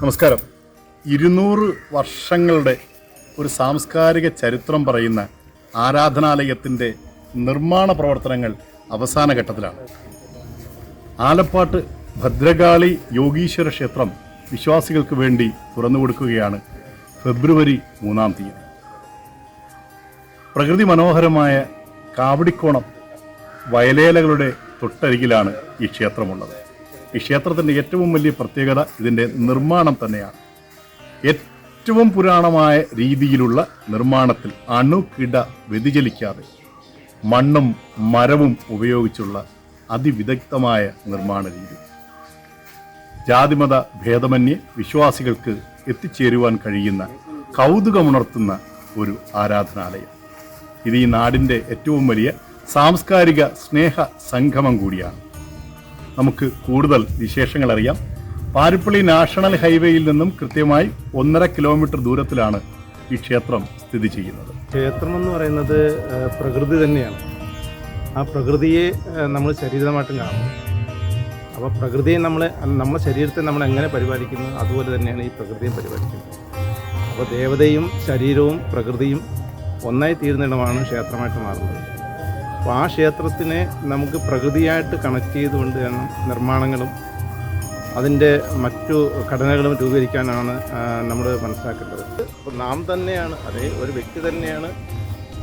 നമസ്കാരം. ഇരുന്നൂറ് വർഷങ്ങളുടെ ഒരു സാംസ്കാരിക ചരിത്രം പറയുന്ന ആരാധനാലയത്തിന്റെ നിർമ്മാണ പ്രവർത്തനങ്ങൾ അവസാന ഘട്ടത്തിലാണ്. ആലപ്പാട്ട് ഭദ്രകാളി യോഗീശ്വര ക്ഷേത്രം വിശ്വാസികൾക്ക് വേണ്ടി തുറന്നു കൊടുക്കുകയാണ് ഫെബ്രുവരി മൂന്നാം തീയതി. പ്രകൃതി മനോഹരമായ കാവടിക്കോണം വയലേലകളുടെ തൊട്ടരികിലാണ് ഈ ക്ഷേത്രമുള്ളത്. ഈ ക്ഷേത്രത്തിന്റെ ഏറ്റവും വലിയ പ്രത്യേകത ഇതിന്റെ നിർമ്മാണം തന്നെയാണ്. ഏറ്റവും പുരാണമായ രീതിയിലുള്ള നിർമ്മാണത്തിൽ അണുകിട വ്യതിചലിക്കാതെ മണ്ണും മരവും ഉപയോഗിച്ചുള്ള അതിവിദഗ്ധമായ നിർമ്മാണ രീതി. ജാതിമത ഭേദമന്യേ വിശ്വാസികൾക്ക് എത്തിച്ചേരുവാൻ കഴിയുന്ന കൗതുകമുണർത്തുന്ന ഒരു ആരാധനാലയം. ഇത് ഈ നാടിന്റെ ഏറ്റവും വലിയ സാംസ്കാരിക സ്നേഹ സംഗമം കൂടിയാണ്. നമുക്ക് കൂടുതൽ വിശേഷങ്ങൾ അറിയാം പാരിപ്പള്ളി നാഷണൽ ഹൈവേയിൽ നിന്നും കൃത്യമായി ഒന്നര കിലോമീറ്റർ ദൂരത്തിലാണ് ഈ ക്ഷേത്രം സ്ഥിതി ചെയ്യുന്നത്. ക്ഷേത്രം എന്ന് പറയുന്നത് പ്രകൃതി തന്നെയാണ്. ആ പ്രകൃതിയെ നമ്മൾ ശരീരമായിട്ടും കാണുന്നു. അപ്പോൾ പ്രകൃതിയെ നമ്മൾ നമ്മുടെ ശരീരത്തെ നമ്മൾ എങ്ങനെ പരിപാലിക്കുന്നു അതുപോലെ തന്നെയാണ് ഈ പ്രകൃതിയും പരിപാലിക്കുന്നത്. അപ്പോൾ ദേവതയും ശരീരവും പ്രകൃതിയും ഒന്നായി തീരുന്നിടമാണ് ക്ഷേത്രമായിട്ട് മാറുന്നത്. അപ്പോൾ ആ ക്ഷേത്രത്തിനെ നമുക്ക് പ്രകൃതിയായിട്ട് കണക്ട് ചെയ്തുകൊണ്ട് തന്നെ നിർമ്മാണങ്ങളും അതിന്റെ മറ്റു ഘടനകളും രൂപീകരിക്കാനാണ് നമ്മൾ മനസ്സിലാക്കേണ്ടത്. അപ്പോൾ നാം തന്നെയാണ് അതേ ഒരു വ്യക്തി തന്നെയാണ്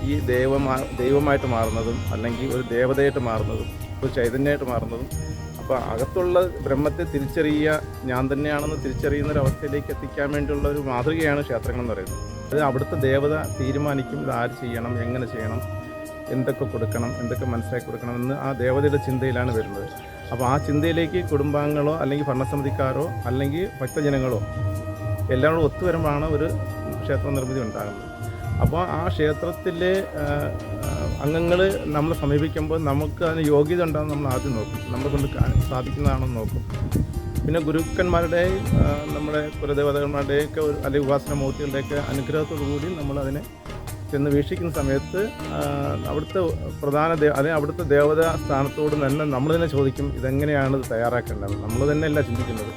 ഈ ദൈവമാ ദൈവമായിട്ട് മാറുന്നതും അല്ലെങ്കിൽ ഒരു ദേവതയായിട്ട് മാറുന്നതും ഒരു ചൈതന്യമായിട്ട് മാറുന്നതും. അപ്പോൾ അകത്തുള്ള ബ്രഹ്മത്തെ തിരിച്ചറിയുക ഞാൻ തന്നെയാണെന്ന് തിരിച്ചറിയുന്ന ഒരു അവസ്ഥയിലേക്ക് എത്തിക്കാൻ വേണ്ടിയുള്ള ഒരു മാതൃകയാണ് ക്ഷേത്രങ്ങൾ എന്ന് പറയുന്നത്. അത് അവിടുത്തെ ദേവത തീരുമാനിക്കും ഇത് ആര് ചെയ്യണം എങ്ങനെ ചെയ്യണം എന്തൊക്കെ കൊടുക്കണം എന്തൊക്കെ മനസ്സിലാക്കി കൊടുക്കണം എന്ന് ആ ദേവതയുടെ ചിന്തയിലാണ് വരുന്നത്. അപ്പോൾ ആ ചിന്തയിലേക്ക് കുടുംബാംഗങ്ങളോ അല്ലെങ്കിൽ ഭരണസമിതിക്കാരോ അല്ലെങ്കിൽ ഭക്തജനങ്ങളോ എല്ലാവരും ഒത്തുവരുമ്പോഴാണ് ഒരു ക്ഷേത്ര നിർമ്മിതി ഉണ്ടാകുന്നത്. അപ്പോൾ ആ ക്ഷേത്രത്തിലെ അംഗങ്ങൾ നമ്മൾ സമീപിക്കുമ്പോൾ നമുക്ക് അതിന് യോഗ്യത ഉണ്ടെന്ന് നമ്മൾ ആദ്യം നോക്കും. നമ്മളെ കൊണ്ട് സാധിക്കുന്നതാണെന്ന് നോക്കും. പിന്നെ ഗുരുക്കന്മാരുടെയും നമ്മുടെ കുലദേവതന്മാരുടെയൊക്കെ ഒരു അല്ലെങ്കിൽ ഉപാസന മൂർത്തികളുടെയൊക്കെ അനുഗ്രഹത്തോടു കൂടി നമ്മൾ അതിനെ ചെന്ന് വീക്ഷിക്കുന്ന സമയത്ത് അവിടുത്തെ പ്രധാന ദേ അല്ലെങ്കിൽ അവിടുത്തെ ദേവതാ സ്ഥാനത്തോട് തന്നെ നമ്മൾ തന്നെ ചോദിക്കും ഇതെങ്ങനെയാണ് ഇത് തയ്യാറാക്കേണ്ടത്? നമ്മൾ തന്നെയല്ല ചിന്തിക്കുന്നത്.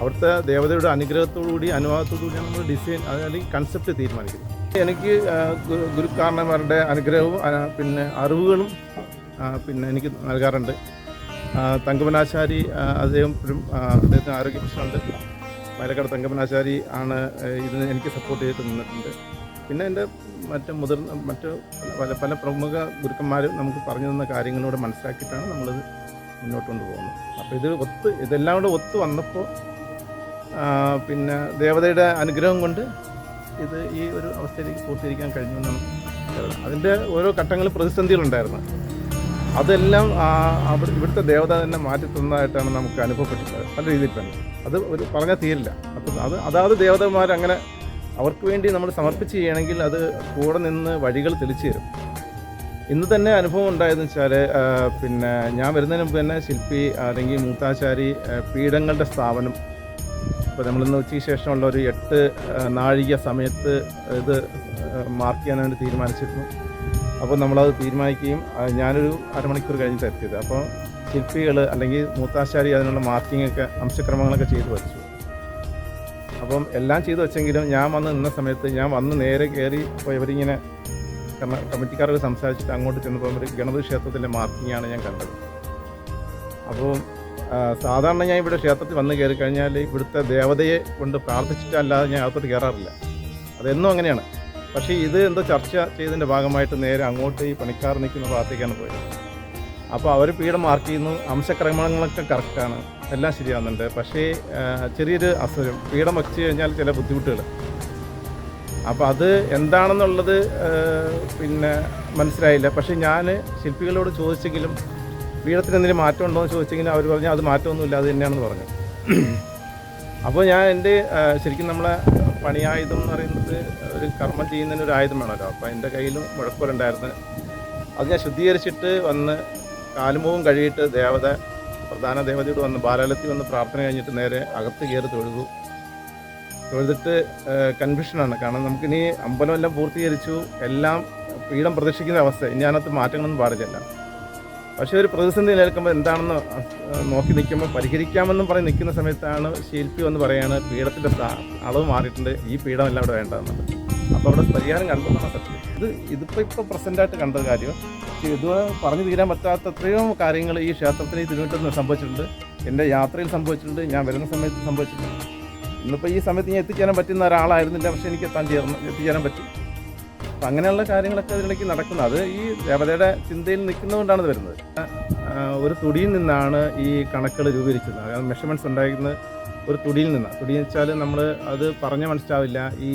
അവിടുത്തെ ദേവതയുടെ അനുഗ്രഹത്തോടുകൂടി അനുവാദത്തോടുകൂടിയാണ് നമ്മൾ ഡിസൈൻ അല്ലെങ്കിൽ കൺസെപ്റ്റ് തീരുമാനിക്കുന്നത് എനിക്ക് ഗുരു കാരണന്മാരുടെ ഗുരുക്കാരണന്മാരുടെ അനുഗ്രഹവും പിന്നെ അറിവുകളും പിന്നെ എനിക്ക് നൽകാറുണ്ട്. തങ്കമനാശാരി അദ്ദേഹം അദ്ദേഹത്തിന് ആരോഗ്യ പ്രശ്നമുണ്ട്. പാലക്കാട് തങ്കമനാശാരി ആണ് ഇതിന് എനിക്ക് സപ്പോർട്ട് ചെയ്തിട്ട് നിന്നിട്ടുണ്ട്. പിന്നെ എന്റെ മറ്റ് മുതിർന്ന മറ്റ് പല പല പ്രമുഖ ഗുരുക്കന്മാരും നമുക്ക് പറഞ്ഞു തന്ന കാര്യങ്ങളോട് മനസ്സിലാക്കിയിട്ടാണ് നമ്മളിത് മുന്നോട്ട് കൊണ്ടുപോകുന്നത്. അപ്പോൾ ഇത് ഒത്ത് ഇതെല്ലാം കൂടെ ഒത്തു വന്നപ്പോൾ പിന്നെ ദേവതയുടെ അനുഗ്രഹം കൊണ്ട് ഇത് ഈ ഒരു അവസ്ഥയിലേക്ക് പൂർത്തീകരിക്കാൻ കഴിഞ്ഞു എന്നാണ്. അതിന്റെ ഓരോ ഘട്ടങ്ങളിൽ പ്രതിസന്ധികളുണ്ടായിരുന്നു. അതെല്ലാം അവിടെ ഇവിടുത്തെ ദേവത തന്നെ മാറ്റി തന്നതായിട്ടാണ് നമുക്ക് അനുഭവപ്പെട്ടിട്ടുള്ളത് പല രീതിയിൽ തന്നെ. അത് ഒരു പറഞ്ഞാൽ തീരില്ല. അപ്പം അത് അതാത് ദേവതമാർ അങ്ങനെ അവർക്ക് വേണ്ടി നമ്മൾ സമർപ്പിച്ച് ചെയ്യണമെങ്കിൽ അത് കൂടെ നിന്ന് വഴികൾ തെളിച്ചു തരും. ഇന്ന് തന്നെ അനുഭവം ഉണ്ടായതെന്ന് വെച്ചാൽ പിന്നെ ഞാൻ വരുന്നതിന് മുമ്പ് തന്നെ ശില്പി അല്ലെങ്കിൽ മൂത്താശാരി പീഠങ്ങളുടെ സ്ഥാപനം. ഇപ്പോൾ നമ്മളിന്ന് ഉച്ചയ്ക്ക് ശേഷമുള്ള ഒരു എട്ട് നാഴിക സമയത്ത് ഇത് മാർക്ക് ചെയ്യാൻ വേണ്ടി തീരുമാനിച്ചിരുന്നു. അപ്പോൾ നമ്മളത് തീരുമാനിക്കുകയും ഞാനൊരു അരമണിക്കൂർ കഴിഞ്ഞിട്ട് എത്തിയത്. അപ്പോൾ ശില്പികൾ അല്ലെങ്കിൽ മൂത്താശാരി അതിനുള്ള മാർക്കിംഗ് ഒക്കെ അംശക്രമങ്ങളൊക്കെ ചെയ്തു വെച്ചു അപ്പം എല്ലാം ചെയ്തു വെച്ചെങ്കിലും ഞാൻ വന്ന് നിന്ന സമയത്ത് ഞാൻ വന്ന് നേരെ കയറി ഇപ്പോൾ ഇവരിങ്ങനെ കമ്മ- കമ്മിറ്റിക്കാരോട് സംസാരിച്ചിട്ട് അങ്ങോട്ട് ചെന്നപ്പോൾ ഒരു ഗണപതി ക്ഷേത്രത്തിന്റെ മാർക്കിങ്ങാണ് ഞാൻ കണ്ടത്. അപ്പോൾ സാധാരണ ഞാൻ ഇവിടെ ക്ഷേത്രത്തിൽ വന്ന് കയറി കഴിഞ്ഞാൽ ഇവിടുത്തെ ദേവതയെ കൊണ്ട് പ്രാർത്ഥിച്ചിട്ടല്ലാതെ ഞാൻ അകത്തോട്ട് കയറാറില്ല. അതെന്നും അങ്ങനെയാണ്. പക്ഷേ ഇത് എന്തോ ചർച്ച ചെയ്തതിന്റെ ഭാഗമായിട്ട് നേരെ അങ്ങോട്ട് ഈ പണിക്കാർ നിൽക്കുന്ന ഭാഗത്തേക്കാണ് പോയത്. അപ്പോൾ അവർ പീഡ മാർക്ക് ചെയ്യുന്നു. അംശക്രമങ്ങളൊക്കെ കറക്റ്റാണ് എല്ലാം ശരിയാവുന്നുണ്ട്. പക്ഷേ ചെറിയൊരു അസുഖം. പീഡം വച്ച് കഴിഞ്ഞാൽ ചില ബുദ്ധിമുട്ടുകൾ. അപ്പോൾ അത് എന്താണെന്നുള്ളത് പിന്നെ മനസ്സിലായില്ല. പക്ഷേ ഞാൻ ശില്പികളോട് ചോദിച്ചെങ്കിലും പീഠത്തിന് എന്തെങ്കിലും മാറ്റം ഉണ്ടോ എന്ന് ചോദിച്ചെങ്കിലും അവർ പറഞ്ഞു അത് മാറ്റമൊന്നുമില്ല അത് തന്നെയാണെന്ന് പറഞ്ഞു. അപ്പോൾ ഞാൻ എന്റെ ശരിക്കും നമ്മളെ പണിയായുധം എന്ന് പറയുന്നത് ഒരു കർമ്മം ചെയ്യുന്നതിന് ഒരു ആയുധം വേണമല്ലോ. അപ്പോൾ എന്റെ കയ്യിലും മുഴക്കോലുണ്ടായിരുന്നു അത് ഞാൻ ശുദ്ധീകരിച്ചിട്ട് വന്ന് കാലുമുഖം കഴിയിട്ട് ദേവത പ്രധാന ദേവതയോട് വന്ന് ബാലാലത്തിൽ വന്ന് പ്രാർത്ഥന കഴിഞ്ഞിട്ട് നേരെ അകത്ത് കയറി തൊഴുതു. തൊഴുതിട്ട് കൺഫ്യൂഷനാണ് കാരണം നമുക്കിനി അമ്പലം എല്ലാം പൂർത്തീകരിച്ചു. എല്ലാം പീഠം പ്രതീക്ഷിക്കുന്ന അവസ്ഥ. ഇനി അതിനകത്ത് മാറ്റങ്ങളൊന്നും പാടില്ല. പക്ഷേ ഒരു പ്രതിസന്ധി നിലനിൽക്കുമ്പോൾ എന്താണെന്ന് നോക്കി നിൽക്കുമ്പോൾ പരിഹരിക്കാമെന്നും പറഞ്ഞ് നിൽക്കുന്ന സമയത്താണ് ശില്പി എന്ന് പറയാണ് പീഠത്തിന്റെ അളവ് മാറിയിട്ടുണ്ട്. ഈ പീഠമല്ല അവിടെ വേണ്ടതെന്നുള്ളത് അപ്പോൾ അവിടെ പരിഹാരം കണ്ടെന്നാണ് സത്യം. ഇത് ഇതിപ്പോൾ ഇപ്പോൾ പ്രസന്റായിട്ട് കണ്ട കാര്യം. ഇത് പറഞ്ഞു തീരാൻ പറ്റാത്തത്രയും കാര്യങ്ങൾ ഈ ക്ഷേത്രത്തിന് ഈ തിരുവനന്തപുരത്ത് സംഭവിച്ചിട്ടുണ്ട്. എന്റെ യാത്രയിൽ സംഭവിച്ചിട്ടുണ്ട്. ഞാൻ വരുന്ന സമയത്ത് സംഭവിച്ചിട്ടുണ്ട്. ഇന്നിപ്പോൾ ഈ സമയത്ത് ഞാൻ എത്തിച്ചേരാൻ പറ്റുന്ന ഒരാളായിരുന്നില്ല പക്ഷേ എനിക്ക് എത്താൻ ചേർന്ന് എത്തിച്ചേരാൻ പറ്റും. അപ്പം അങ്ങനെയുള്ള കാര്യങ്ങളൊക്കെ അതിലേക്ക് നടക്കുന്നത് അത് ഈ ദേവതയുടെ ചിന്തയിൽ നിൽക്കുന്നതുകൊണ്ടാണ് വരുന്നത്. ഒരു തുടിയിൽ നിന്നാണ് ഈ കണക്കുകൾ രൂപീകരിച്ചത് അതായത് മെഷർമെന്റ്സ് ഉണ്ടായിരുന്നത് ഒരു തുടിയിൽ നിന്നാണ് തുടി എന്ന് വെച്ചാൽ നമ്മൾ അത് പറഞ്ഞ് മനസ്സിലാവില്ല. ഈ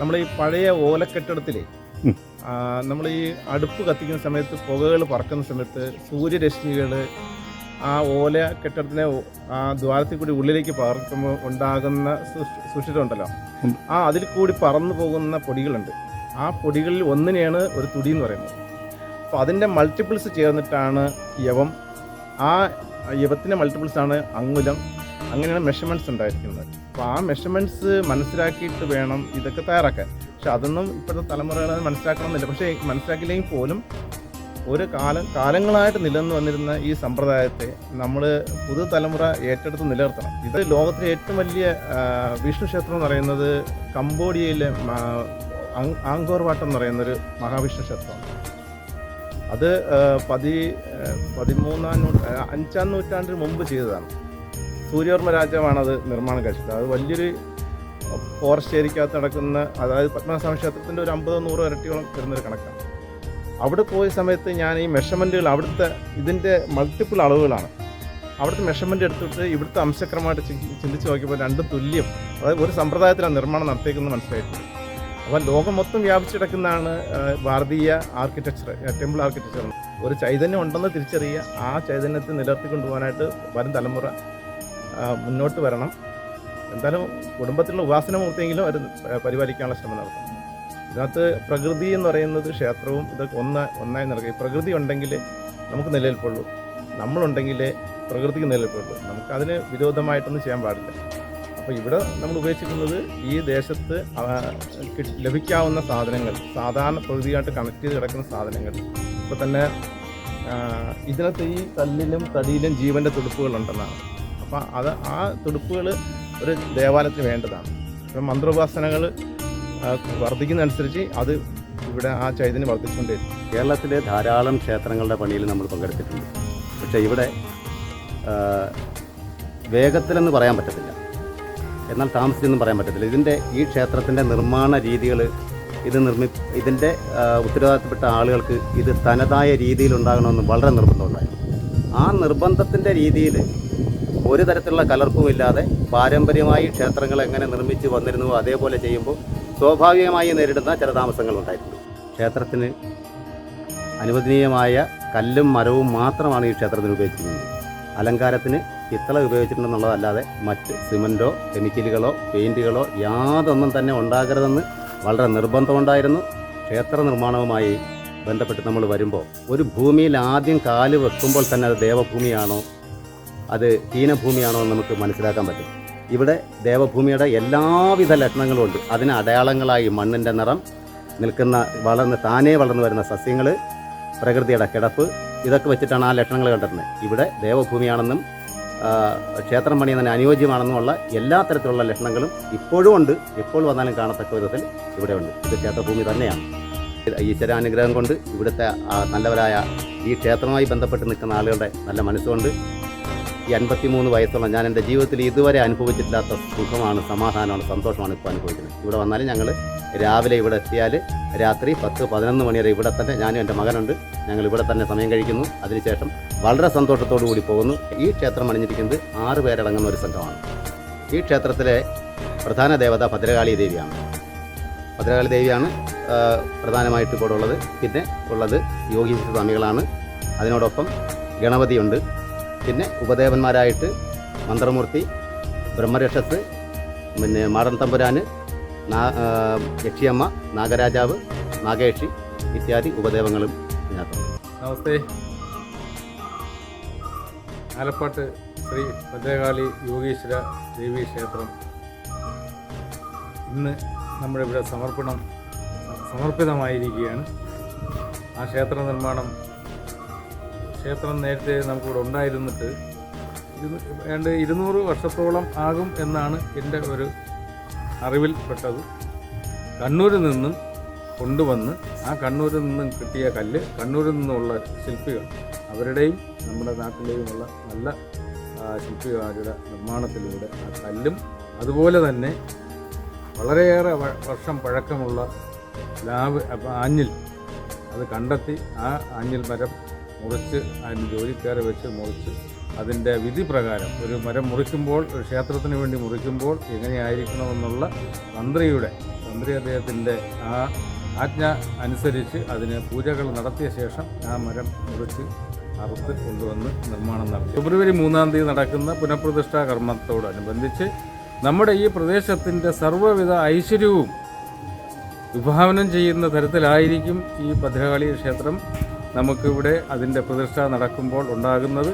നമ്മൾ ഈ പഴയ ഓലക്കെട്ടിടത്തിലെ. നമ്മൾ ഈ അടുപ്പ് കത്തിക്കുന്ന സമയത്ത് പുകകൾ പറക്കുന്ന സമയത്ത് സൂര്യരശ്മികൾ ആ ഓല കെട്ടിടത്തിനെ ആ ദ്വാരത്തിൽ കൂടി ഉള്ളിലേക്ക് പകർത്തുമ്പോൾ ഉണ്ടാകുന്ന സുഷ്- സുഷിരമുണ്ടല്ലോ ആ അതിൽ കൂടി പറന്നു പോകുന്ന പൊടികളുണ്ട്. ആ പൊടികളിൽ ഒന്നിനെയാണ് ഒരു തുടി എന്ന് പറയുന്നത്. അപ്പോൾ അതിന്റെ മൾട്ടിപ്പിൾസ് ചേർന്നിട്ടാണ് യവം. ആ യവത്തിന്റെ ആണ് അങ്കുലം. അങ്ങനെയാണ് മെഷർമെന്റ്സ് ഉണ്ടായിരിക്കുന്നത്. അപ്പോൾ ആ മെഷർമെന്റ്സ് മനസ്സിലാക്കിയിട്ട് വേണം ഇതൊക്കെ തയ്യാറാക്കാൻ. പക്ഷെ അതൊന്നും ഇപ്പോഴത്തെ തലമുറകൾ മനസ്സിലാക്കണമെന്നില്ല. പക്ഷേ മനസ്സിലാക്കില്ലെങ്കിൽ പോലും ഒരു കാലം കാലങ്ങളായിട്ട് നിലനിന്ന് വന്നിരുന്ന ഈ സമ്പ്രദായത്തെ നമ്മൾ പുതുതലമുറ ഏറ്റെടുത്ത് നിലനിർത്തണം. ഇത് ലോകത്തിലെ ഏറ്റവും വലിയ വിഷ്ണു ക്ഷേത്രം എന്ന് പറയുന്നത് കംബോഡിയയിലെ ആങ്കോർ വാട്ടം എന്ന് പറയുന്നൊരു മഹാവിഷ്ണു ക്ഷേത്രമാണ്. അത് പതി പതിമൂന്നാം നൂ അഞ്ചാം നൂറ്റാണ്ടിന് മുമ്പ് ചെയ്തതാണ്. സൂര്യവർമ്മ രാജാവാണ് അത് നിർമ്മാണം കഴിച്ചത്. അത് വലിയൊരു ഫോറസ്റ്റ് ഏരിയക്കകത്ത് നടക്കുന്ന അതായത് പത്മനാഭസ്വാമി ക്ഷേത്രത്തിന്റെ ഒരു അമ്പതോ നൂറോ ഇരട്ടിയോളം വരുന്നൊരു കണക്കാണ്. അവിടെ പോയ സമയത്ത് ഞാൻ ഈ മെഷർമെന്റുകൾ അവിടുത്തെ ഇതിന്റെ മൾട്ടിപ്പിൾ അളവുകളാണ്. അവിടുത്തെ മെഷർമെന്റ് എടുത്തിട്ട് ഇവിടുത്തെ അംശക്രമമായിട്ട് ചിന്തിച്ച് നോക്കിയപ്പോൾ രണ്ടും തുല്യം. അതായത് ഒരു സമ്പ്രദായത്തിലാണ് നിർമ്മാണം നടത്തിയേക്കുന്നത് മനസ്സിലായിട്ടുണ്ട്. അപ്പോൾ ലോകം മൊത്തം വ്യാപിച്ചു കിടക്കുന്നതാണ് ഭാരതീയ ആർക്കിടെക്ചർ ടെമ്പിൾ ആർക്കിടെക്ചർ ഒരു ചൈതന്യം ഉണ്ടെന്ന് തിരിച്ചറിയുക ആ ചൈതന്യത്തെ നിലനിർത്തിക്കൊണ്ടുപോകാനായിട്ട് വരും തലമുറ മുന്നോട്ട് വരണം. എന്തായാലും കുടുംബത്തിലുള്ള ഉപാസനമൂർത്തിയെങ്കിലും അവർ പരിപാലിക്കാനുള്ള ശ്രമം നടത്തണം ഇതിനകത്ത് പ്രകൃതി എന്ന് പറയുന്നത് ക്ഷേത്രവും ഇതൊക്കെ ഒന്ന് ഒന്നായി നൽകി പ്രകൃതി ഉണ്ടെങ്കിൽ നമുക്ക് നിലനിൽപ്പുള്ളൂ. നമ്മളുണ്ടെങ്കിലേ പ്രകൃതിക്ക് നിലനിൽപ്പുള്ളൂ. നമുക്കതിന് വിരോധമായിട്ടൊന്നും ചെയ്യാൻ പാടില്ല. അപ്പോൾ ഇവിടെ നമ്മൾ ഉപയോഗിച്ചിരിക്കുന്നത് ഈ ദേശത്ത് ലഭിക്കാവുന്ന സാധനങ്ങൾ സാധാരണ പ്രകൃതിയായിട്ട് കണക്ട് ചെയ്ത് കിടക്കുന്ന സാധനങ്ങൾ. ഇപ്പോൾ തന്നെ ഇതിനകത്ത് ഈ കല്ലിലും തടിയിലും ജീവന്റെ തുടുപ്പുകളുണ്ടെന്നാണ്. അപ്പോൾ അത് ആ തുടുപ്പുകൾ ഒരു ദേവാലയത്തിന് വേണ്ടതാണ്. ഇപ്പം മന്ത്രോപാസനകൾ വർദ്ധിക്കുന്നതനുസരിച്ച് അത് ഇവിടെ ആ ചൈതന്യം വർദ്ധിച്ചുകൊണ്ടിരിക്കും കേരളത്തിലെ ധാരാളം ക്ഷേത്രങ്ങളുടെ പണിയിൽ നമ്മൾ പങ്കെടുത്തിട്ടുണ്ട്. പക്ഷേ ഇവിടെ വേഗത്തിലെന്ന് പറയാൻ പറ്റത്തില്ല. എന്നാൽ താമസിച്ചെന്നും പറയാൻ പറ്റത്തില്ല. ഇതിന്റെ ഈ ക്ഷേത്രത്തിന്റെ നിർമ്മാണ രീതികൾ ഇത് നിർമ്മി ഇതിന്റെ ഉത്തരവാദിത്തപ്പെട്ട ആളുകൾക്ക് ഇത് തനതായ രീതിയിൽ ഉണ്ടാകണമെന്ന് വളരെ നിർബന്ധമുണ്ടായിരുന്നു ആ നിർബന്ധത്തിന്റെ രീതിയിൽ ഒരു തരത്തിലുള്ള കലർപ്പും ഇല്ലാതെ പാരമ്പര്യമായി ക്ഷേത്രങ്ങൾ എങ്ങനെ നിർമ്മിച്ച് വന്നിരുന്നു അതേപോലെ ചെയ്യുമ്പോൾ സ്വാഭാവികമായി നേരിടുന്ന ചില താമസങ്ങൾ ഉണ്ടായിട്ടുണ്ട്. ക്ഷേത്രത്തിന് അനുവദനീയമായ കല്ലും മരവും മാത്രമാണ് ഈ ക്ഷേത്രത്തിന് ഉപയോഗിച്ചിരിക്കുന്നത് അലങ്കാരത്തിന് പിത്തള ഉപയോഗിച്ചിട്ടുണ്ടെന്നുള്ളതല്ലാതെ മറ്റ് സിമന്റോ കെമിക്കലുകളോ പെയിന്റുകളോ യാതൊന്നും തന്നെ ഉണ്ടാകരുതെന്ന് വളരെ നിർബന്ധമുണ്ടായിരുന്നു. ക്ഷേത്ര നിർമ്മാണവുമായി ബന്ധപ്പെട്ട് നമ്മൾ വരുമ്പോൾ ഒരു ഭൂമിയിൽ ആദ്യം കാൽ വെക്കുമ്പോൾ തന്നെ അത് ദേവഭൂമിയാണോ അത് ഹീനഭൂമിയാണോ എന്ന് നമുക്ക് മനസ്സിലാക്കാൻ പറ്റും. ഇവിടെ ദേവഭൂമിയുടെ എല്ലാവിധ ലക്ഷണങ്ങളും ഉണ്ട്. അതിന് അടയാളങ്ങളായി മണ്ണിന്റെ നിറം നിൽക്കുന്ന വളർന്ന് താനേ വളർന്നു വരുന്ന സസ്യങ്ങൾ പ്രകൃതിയുടെ കിടപ്പ് ഇതൊക്കെ വെച്ചിട്ടാണ് ആ ലക്ഷണങ്ങൾ കണ്ടെത്തുന്നത് ഇവിടെ ദേവഭൂമിയാണെന്നും ക്ഷേത്രം പണിയുന്നതിന് അനുയോജ്യമാണെന്നുമുള്ള എല്ലാ തരത്തിലുള്ള ലക്ഷണങ്ങളും ഇപ്പോഴും ഉണ്ട്. എപ്പോൾ വന്നാലും കാണത്തക്ക വിധത്തിൽ ഇവിടെ ഉണ്ട്. ഇത് ക്ഷേത്രഭൂമി തന്നെയാണ്. ഈശ്വരാനുഗ്രഹം കൊണ്ട് ഇവിടുത്തെ നല്ലവരായ ഈ ക്ഷേത്രവുമായി ബന്ധപ്പെട്ട് നിൽക്കുന്ന ആളുകളുടെ നല്ല മനസ്സുകൊണ്ട് ഈ അൻപത്തിമൂന്ന് വയസ്സുള്ള ഞാൻ എന്റെ ജീവിതത്തിൽ ഇതുവരെ അനുഭവിച്ചിട്ടില്ലാത്ത സുഖമാണ് സമാധാനമാണ് സന്തോഷമാണ് ഇപ്പോൾ അനുഭവിക്കുന്നത്. ഇവിടെ വന്നാലും ഞങ്ങൾ രാവിലെ ഇവിടെ എത്തിയാൽ രാത്രി പത്ത് പതിനൊന്ന് മണി വരെ ഇവിടെ തന്നെ ഞാനും എന്റെ മകനുണ്ട്. ഞങ്ങൾ ഇവിടെ തന്നെ സമയം കഴിക്കുന്നു. അതിനുശേഷം വളരെ സന്തോഷത്തോടു കൂടി പോകുന്നു. ഈ ക്ഷേത്രം അണിഞ്ഞിരിക്കുന്നത് ആറ് പേരടങ്ങുന്ന ഒരു സംഘമാണ്. ഈ ക്ഷേത്രത്തിലെ പ്രധാന ദേവത ഭദ്രകാളി ദേവിയാണ്. ഭദ്രകാളി ദേവിയാണ് പ്രധാനമായിട്ട് ഇവിടെ ഉള്ളത് പിന്നെ ഉള്ളത് യോഗീശ്വര സ്വാമികളാണ്. അതിനോടൊപ്പം ഗണപതിയുണ്ട്. പിന്നെ ഉപദേവന്മാരായിട്ട് മന്ത്രമൂർത്തി ബ്രഹ്മരക്ഷസ് പിന്നെ മാടൻ തമ്പുരാന് നാ- യക്ഷിയമ്മ നാഗരാജാവ് നാഗേഷി ഇത്യാദി ഉപദേവങ്ങളും നമസ്തേ. ആലപ്പാട്ട് ശ്രീ ഭദ്രകാളി യോഗീശ്വര ദേവീ ക്ഷേത്രം. ഇന്ന് നമ്മുടെ ഇവിടെ സമർപ്പണം സമർപ്പിതമായിരിക്കുകയാണ്. ആ ക്ഷേത്ര നിർമ്മാണം ക്ഷേത്രം നേരത്തെ നമുക്കിവിടെ ഉണ്ടായിരുന്നിട്ട് ഏണ്ട് ഇരുന്നൂറ് വർഷത്തോളം ആകും എന്നാണ് എന്റെ ഒരു അറിവിൽ പെട്ടത്. കണ്ണൂരിൽ നിന്നും കൊണ്ടുവന്ന് ആ കണ്ണൂരിൽ നിന്നും കിട്ടിയ കല്ല് കണ്ണൂരിൽ നിന്നുള്ള ശില്പികൾ അവരുടെയും നമ്മുടെ നാട്ടിലെയുമുള്ള നല്ല ശില്പികാരുടെ നിർമ്മാണത്തിലൂടെ ആ കല്ലും അതുപോലെ തന്നെ വളരെയേറെ വർഷം പഴക്കമുള്ള ലാവ് ആഞ്ഞിൽ അത് കണ്ടെത്തി ആ ആഞ്ഞിൽ മരം മുറിച്ച് അതിന് ജോലിക്കാരെ വെച്ച് മുറിച്ച്. അതിന്റെ വിധി പ്രകാരം ഒരു മരം മുറിക്കുമ്പോൾ ഒരു ക്ഷേത്രത്തിന് വേണ്ടി മുറിക്കുമ്പോൾ എങ്ങനെയായിരിക്കണമെന്നുള്ള തന്ത്രിയുടെ തന്ത്രി അദ്ദേഹത്തിന്റെ ആ ആജ്ഞ അനുസരിച്ച് അതിന് പൂജകൾ നടത്തിയ ശേഷം ആ മരം മുറിച്ച് അറുത്ത് കൊണ്ടുവന്ന് നിർമ്മാണം നടത്തി. ഫെബ്രുവരി മൂന്നാം തീയതി നടക്കുന്ന പുനഃപ്രതിഷ്ഠാ കർമ്മത്തോടനുബന്ധിച്ച് നമ്മുടെ ഈ പ്രദേശത്തിന്റെ സർവവിധ ഐശ്വര്യവും വിഭാവനം ചെയ്യുന്ന തരത്തിലായിരിക്കും ഈ ഭദ്രകാളി ക്ഷേത്രം നമുക്കിവിടെ അതിന്റെ പ്രതിഷ്ഠ നടക്കുമ്പോൾ ഉണ്ടാകുന്നത്.